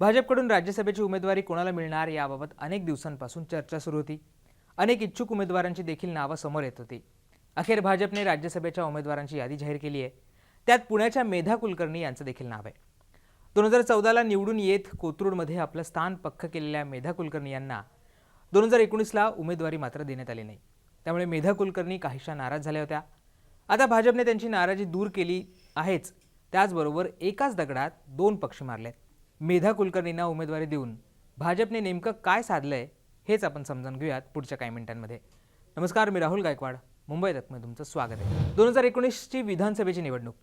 भाजपकडून राज्यसभेची उमेदवारी कोणाला मिळणार याबाबत अनेक दिवसांपासून चर्चा सुरू होती. अनेक इच्छुक उमेदवारांची देखील नावं समोर येत होती. अखेर भाजपने राज्यसभेच्या उमेदवारांची यादी जाहीर केली आहे. त्यात पुण्याच्या मेधा कुलकर्णी यांचं देखील नाव आहे. दोन हजार चौदाला निवडून येत कोथरूडमध्ये आपलं स्थान पक्क केलेल्या मेधा कुलकर्णी यांना दोन हजार एकोणीसला उमेदवारी मात्र देण्यात आली नाही. त्यामुळे मेधा कुलकर्णी काहीशा नाराज झाल्या होत्या. आता भाजपने त्यांची नाराजी दूर केली आहेच. त्याचबरोबर एकाच दगडात दोन पक्षी मारलेत. मेधा कुलकर्णींना उमेदवारी देऊन भाजपने नेमकं काय साधलं आहे हेच आपण समजून घेऊयात पुढच्या काही मिनिटांमध्ये. नमस्कार मी राहुल गायकवाड. मुंबई रत्न तुमचं स्वागत आहे. दोन हजार एकोणीसची विधानसभेची निवडणूक.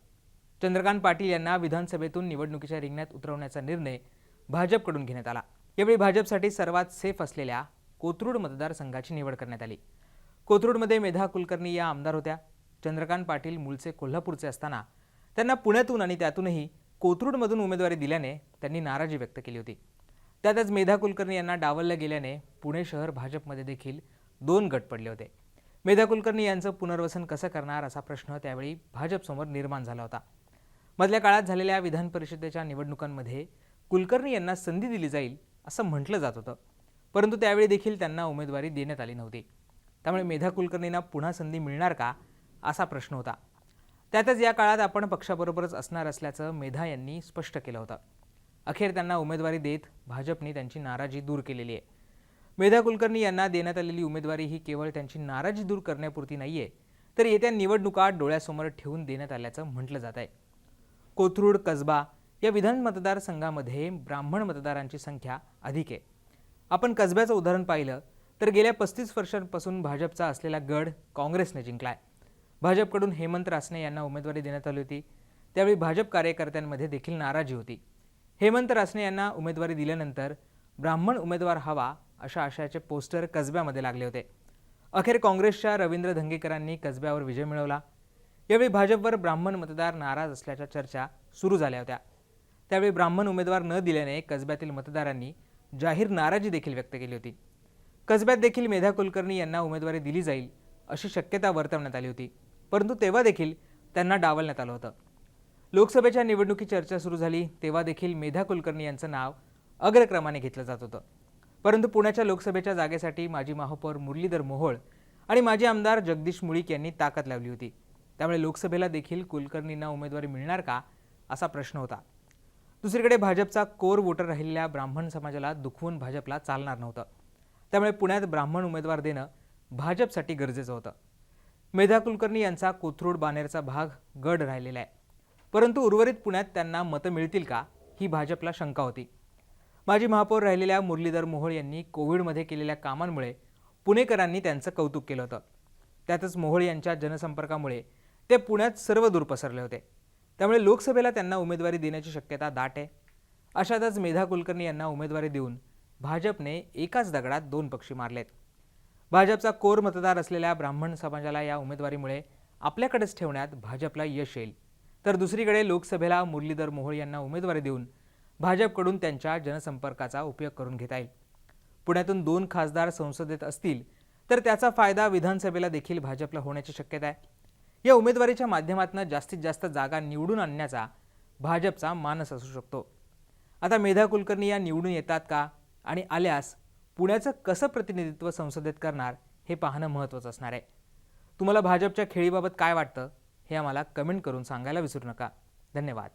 चंद्रकांत पाटील यांना विधानसभेतून निवडणुकीच्या रिंगणात उतरवण्याचा निर्णय भाजपकडून घेण्यात आला. यावेळी भाजपसाठी सर्वात सेफ असलेल्या कोथरूड मतदारसंघाची निवड करण्यात आली. कोथरूडमध्ये मेधा कुलकर्णी या आमदार होत्या. चंद्रकांत पाटील मूळचे कोल्हापूरचे असताना त्यांना पुण्यातून आणि त्यातूनही कोथरूडमधून उमेदवारी दिल्याने त्यांनी नाराजी व्यक्त केली होती. त्यातच मेधा कुलकर्णी यांना डावलल्या गेल्याने पुणे शहर भाजपमध्ये देखील दोन गट पडले होते. मेधा कुलकर्णी यांचं पुनर्वसन कसं करणार असा प्रश्न त्यावेळी भाजपसमोर निर्माण झाला होता. मधल्या काळात झालेल्या विधान परिषदेच्या निवडणुकांमध्ये कुलकर्णी यांना संधी दिली जाईल असं म्हटलं जात होतं. परंतु त्यावेळी देखील त्यांना उमेदवारी देण्यात आली नव्हती. त्यामुळे मेधा कुलकर्णींना पुन्हा संधी मिळणार का असा प्रश्न होता. त्यातच या काळात आपण पक्षाबरोबरच असणार असल्याचं मेधा यांनी स्पष्ट केलं होतं. अखेर त्यांना उमेदवारी देत भाजपने त्यांची नाराजी दूर केलेली आहे. मेधा कुलकर्णी यांना देण्यात आलेली उमेदवारी ही केवळ त्यांची नाराजी दूर करण्यापुरती नाही आहे तर येत्या निवडणुका डोळ्यासमोर ठेवून देण्यात आल्याचं म्हटलं जात आहे. कोथरूड कसबा या विधान मतदारसंघामध्ये ब्राह्मण मतदारांची संख्या अधिक आहे. आपण कसब्याचं उदाहरण पाहिलं तर गेल्या पस्तीस वर्षांपासून भाजपचा असलेला गड काँग्रेसने जिंकलाय. भाजपकडून हेमंत रासने यांना उमेदवारी देण्यात आली होती. त्यावेळी भाजप कार्यकर्त्यांमध्ये देखील नाराजी होती. हेमंत रासने यांना उमेदवारी दिल्यानंतर ब्राह्मण उमेदवार हवा अशा आशयाचे पोस्टर कसब्यामध्ये लागले होते. अखेर काँग्रेसच्या रवींद्र धंगेकरांनी कसब्यावर विजय मिळवला. यावेळी भाजपवर ब्राह्मण मतदार नाराज असल्याच्या चर्चा सुरू झाल्या होत्या. त्यावेळी ब्राह्मण उमेदवार न दिल्याने कसब्यातील मतदारांनी जाहीर नाराजी देखील व्यक्त केली होती. कसब्यात देखील मेधा कुलकर्णी यांना उमेदवारी दिली जाईल अशी शक्यता वर्तवण्यात आली होती. परंतु तेव्हा देखील त्यांना डावलण्यात आलं होतं. लोकसभेच्या निवडणुकी चर्चा सुरू झाली तेव्हा देखील मेधा कुलकर्णी यांचं नाव अग्रक्रमाने घेतलं जात होतं. परंतु पुण्याच्या लोकसभेच्या जागेसाठी माजी महापौर मुरलीधर मोहोळ आणि माजी आमदार जगदीश मुळीक यांनी ताकद लावली होती. त्यामुळे लोकसभेला देखील कुलकर्णींना उमेदवारी मिळणार का असा प्रश्न होता. दुसरीकडे भाजपचा कोर वोटर राहिलेल्या ब्राह्मण समाजाला दुखवून भाजपला चालणार नव्हतं. त्यामुळे पुण्यात ब्राह्मण उमेदवार देणं भाजपसाठी गरजेचं होतं. मेधा कुलकर्णी यांचा कोथरूड बानेरचा भाग गड राहिलेला आहे. परंतु उर्वरित पुण्यात त्यांना मतं मिळतील का ही भाजपला शंका होती. माजी महापौर राहिलेल्या मुरलीधर मोहोळ यांनी कोविडमध्ये केलेल्या कामांमुळे पुणेकरांनी त्यांचं कौतुक केलं होतं. त्यातच मोहोळ यांच्या जनसंपर्कामुळे ते पुण्यात सर्व दूर पसरले होते. त्यामुळे लोकसभेला त्यांना उमेदवारी देण्याची शक्यता दाट आहे. अशातच मेधा कुलकर्णी यांना उमेदवारी देऊन भाजपने एकाच दगडात दोन पक्षी मारलेत. भाजपचा कोर मतदार असलेल्या ब्राह्मण समाजाला या उमेदवारीमुळे आपल्याकडेच ठेवण्यात भाजपला यश येईल. तर दुसरीकडे लोकसभेला मुरलीधर मोहोळ यांना उमेदवारी देऊन भाजपकडून त्यांच्या जनसंपर्काचा उपयोग करून घेता येईल. पुण्यातून दोन खासदार संसदेत असतील तर त्याचा फायदा विधानसभेला देखील भाजपला होण्याची शक्यता आहे. या उमेदवारीच्या माध्यमातून जास्तीत जास्त जागा निवडून आणण्याचा भाजपचा मानस असू शकतो. आता मेधा कुलकर्णी या निवडून येतात का? आणि आल्यास पुण्याचं कसं प्रतिनिधित्व संसदेत करणार हे पाहणं महत्त्वाचं असणार आहे. तुम्हाला भाजपच्या खेळीबाबत काय वाटतं हे आम्हाला कमेंट करून सांगायला विसरू नका. धन्यवाद.